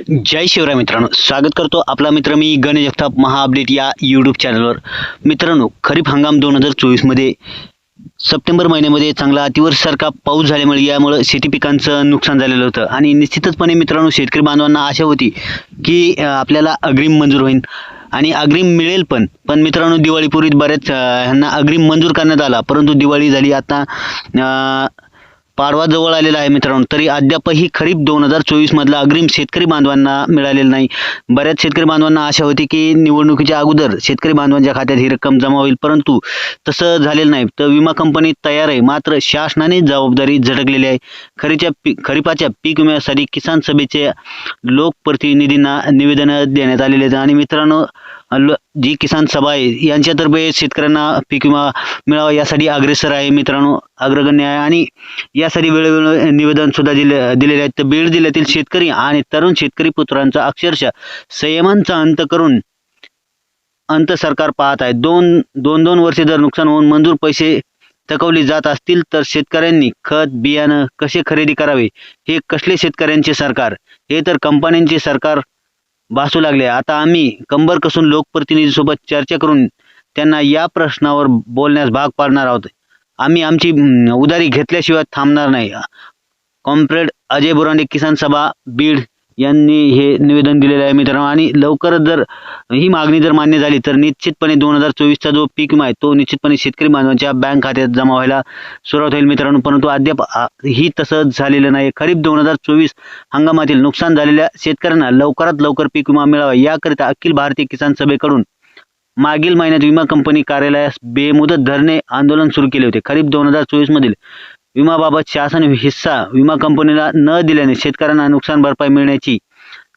जय शिवराय मित्रांनो स्वागत करतो आपला मित्र मी गणेश जगताप महा अपडेट या यूट्यूब चॅनलवर मित्रांनो खरीप हंगाम दोन हजार चोवीसमध्ये सप्टेंबर महिन्यामध्ये चांगला अतिवरसारखा पाऊस झाल्यामुळे यामुळं शेती पिकांचं नुकसान झालेलं होतं. आणि निश्चितचपणे मित्रांनो शेतकरी बांधवांना आशा होती की आपल्याला अग्रिम मंजूर होईल आणि अग्रिम मिळेल पण पण मित्रांनो दिवाळीपूर्वी बऱ्याच ह्यांना अग्रिम मंजूर करण्यात आला. परंतु दिवाळी झाली आता पाडवा जवळ आलेला आहे मित्रांनो. तरी अद्यापही खरीप दोन हजार चोवीस मधला अग्रिम शेतकरी बांधवांना मिळालेला नाही. बऱ्याच शेतकरी बांधवांना आशा होती की निवडणुकीच्या अगोदर शेतकरी बांधवांच्या खात्यात ही रक्कम जमा होईल परंतु तसं झालेलं नाही. तर विमा कंपनी तयार आहे मात्र शासनाने जबाबदारी झटकलेली आहे. खरीच्या पी खरीपाच्या पीक विम्यासाठी किसान सभेचे लोकप्रतिनिधींना निवेदन देण्यात आलेले आहेत. आणि मित्रांनो जी किसान सभा आहे यांच्यातर्फे शेतकऱ्यांना पीक विमा मिळावा यासाठी अग्रेसर आहे मित्रांनो अग्रगण्य आहे. आणि यासाठी वेळोवेळी निवेदन सुद्धा दिले दिलेले आहेत. तर बीड जिल्ह्यातील शेतकरी आणि तरुण शेतकरी पुत्रांचा अक्षरशः संयमांचा अंत करून अंत सरकार पाहत आहे. दोन दोन दोन वर्षे जर नुकसान होऊन मंजूर पैसे थकवले जात असतील तर शेतकऱ्यांनी खत बियाणं कसे खरेदी करावे? हे कसले शेतकऱ्यांचे सरकार? हे तर कंपन्यांचे सरकार भासू लागले. आता आम्ही कंबर कसून लोकप्रतिनिधीसोबत चर्चा करून त्यांना या प्रश्नावर बोलण्यास भाग पाडणार आहोत. आम्ही आमची उदारी उधारी घेतल्याशिवाय थांबणार नाही. कॉम्प्रेड अजय बोरांडे किसान सभा बीड यांनी हे निवेदन दिलेलं आहे मित्रांनो. आणि लवकरच जर ही मागणी जर मान्य झाली तर निश्चितपणे दोन हजार चोवीसचा जो पीक विमा आहे तो निश्चितपणे शेतकरी बांधवांच्या बँक खात्यात जमा व्हायला सुरुवात होईल मित्रांनो. परंतु अद्याप ही तसंच झालेलं नाही. खरीप दोन हजार चोवीस हंगामातील नुकसान झालेल्या शेतकऱ्यांना लवकरात लवकर पीक विमा मिळावा. याकरिता अखिल भारतीय किसान सभेकडून मागील महिन्यात विमा कंपनी कार्यालयास बेमुदत धरणे आंदोलन सुरू केले होते. खरीप दोन हजार चोवीसमधील विमाबाबत शासन हिस्सा विमा कंपनीला न दिल्याने शेतकऱ्यांना नुकसान भरपाई मिळण्याची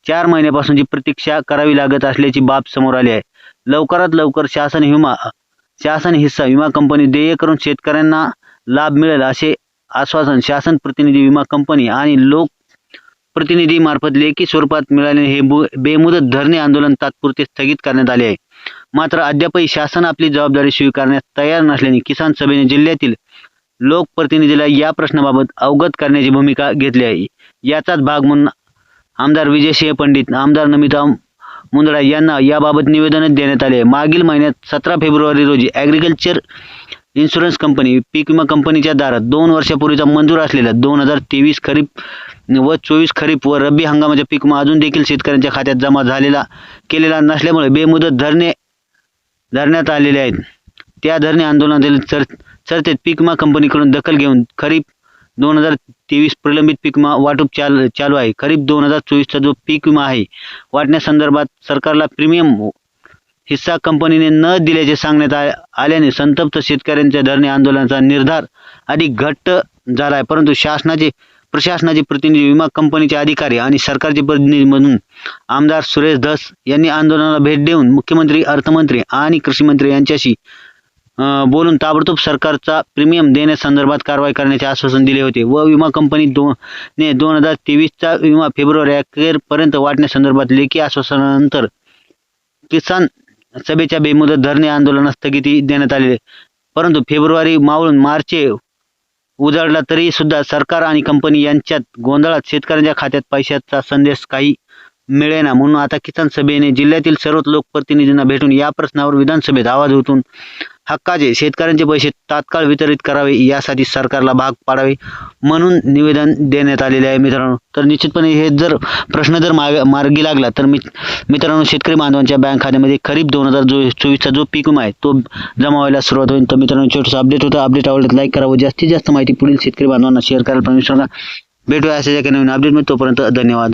चार महिन्यापासूनची प्रतीक्षा करावी लागत असल्याची बाब समोर आली आहे. लवकरात लवकर शासन विमा शासन हिस्सा विमा कंपनी देय करून शेतकऱ्यांना लाभ मिळेल असे आश्वासन शासन प्रतिनिधी विमा कंपनी आणि लोक प्रतिनिधी मार्फत लेखी स्वरूपात मिळाले हे बु- बेमुदत धरणे आंदोलन तात्पुरते स्थगित करण्यात आले आहे. मात्र अद्यापही शासन आपली जबाबदारी स्वीकारण्यास तयार नसल्याने किसान सभेने जिल्ह्यातील लोकप्रतिनिधीला या प्रश्नाबाबत अवगत करण्याची भूमिका घेतली आहे. याचाच भाग म्हणून आमदार विजयसिंह पंडित आमदार नमिता मुंदडा यांना याबाबत निवेदन देण्यात आले. मागील महिन्यात सतरा फेब्रुवारी रोजी ॲग्रिकल्चर इन्शुरन्स कंपनी पीक विमा कंपनीच्या दारात दोन वर्षापूर्वीचा मंजूर असलेला दोन हजार तेवीस खरीप व चोवीस खरीप व रब्बी हंगामाच्या पीक विमा अजून देखील शेतकऱ्यांच्या खात्यात जमा झालेला केलेला नसल्यामुळे बेमुदत धरणे धरण्यात आलेले आहेत. त्या धरणे आंदोलनातील चर्च चर्चेत पीक विमा कंपनीकडून दखल घेऊन खरीप दोन हजार तेवीस प्रलंबित पीकमा वाटप चाल चालू आहे. खरीप दोन हजार चोवीसचा जो पीक विमा आहे वाटण्यासंदर्भात सरकारला प्रीमियम हिस्सा कंपनीने न दिल्याचे सांगण्यात आ- आल्याने संतप्त शेतकऱ्यांच्या धरणे आंदोलनाचा निर्धार अधिक घट्ट झाला आहे परंतु शासनाचे प्रशासनाचे प्रतिनिधी विमा कंपनीचे अधिकारी आणि सरकारचे प्रतिनिधी म्हणून आमदार सुरेश धस यांनी आंदोलनाला भेट देऊन मुख्यमंत्री अर्थमंत्री आणि कृषी मंत्री यांच्याशी बोलून ताबडतोब सरकारचा प्रीमियम देण्यासंदर्भात कारवाई करण्याचे आश्वासन दिले होते. व विमा कंपनी दो ने दोन हजार तेवीसचा विमा फेब्रुवारी अखेरपर्यंत वाटण्यासंदर्भात लेखी आश्वासनानंतर किसान सभेच्या बेमुदत धरणे आंदोलनास स्थगिती देण्यात आली परंतु फेब्रुवारी मावळून मार्च उजाडला तरी सुद्धा सरकार आणि कंपनी यांच्यात गोंधळात. शेतकऱ्यांच्या खात्यात पैशाचा संदेश काही मिळेना. म्हणून आता किसान सभेने जिल्ह्यातील सर्वच लोकप्रतिनिधींना भेटून या प्रश्नावर विधानसभेत आवाज उठून हक्काचे शेतकऱ्यांचे पैसे तात्काळ वितरित करावे यासाठी सरकारला भाग पाडावे म्हणून निवेदन देण्यात आलेले आहे मित्रांनो. तर निश्चितपणे हे जर प्रश्न जर माग मार्गी लागला तर मी मित्रांनो शेतकरी बांधवांच्या बँक खात्यामध्ये खरीप दोन हजार जो चोवीसचा जो पीक विमा आहे तो जमा व्हायला सुरुवात होईल. तर मित्रांनो छोटंसं अपडेट होतं. अपडेट आवडत लाईक करावं जास्तीत जास्त माहिती पुढील शेतकरी बांधवांना शेअर करायला पण विसरू नका भेटूया अशा एका नवीन अपडेटमध्ये तोपर्यंत धन्यवाद.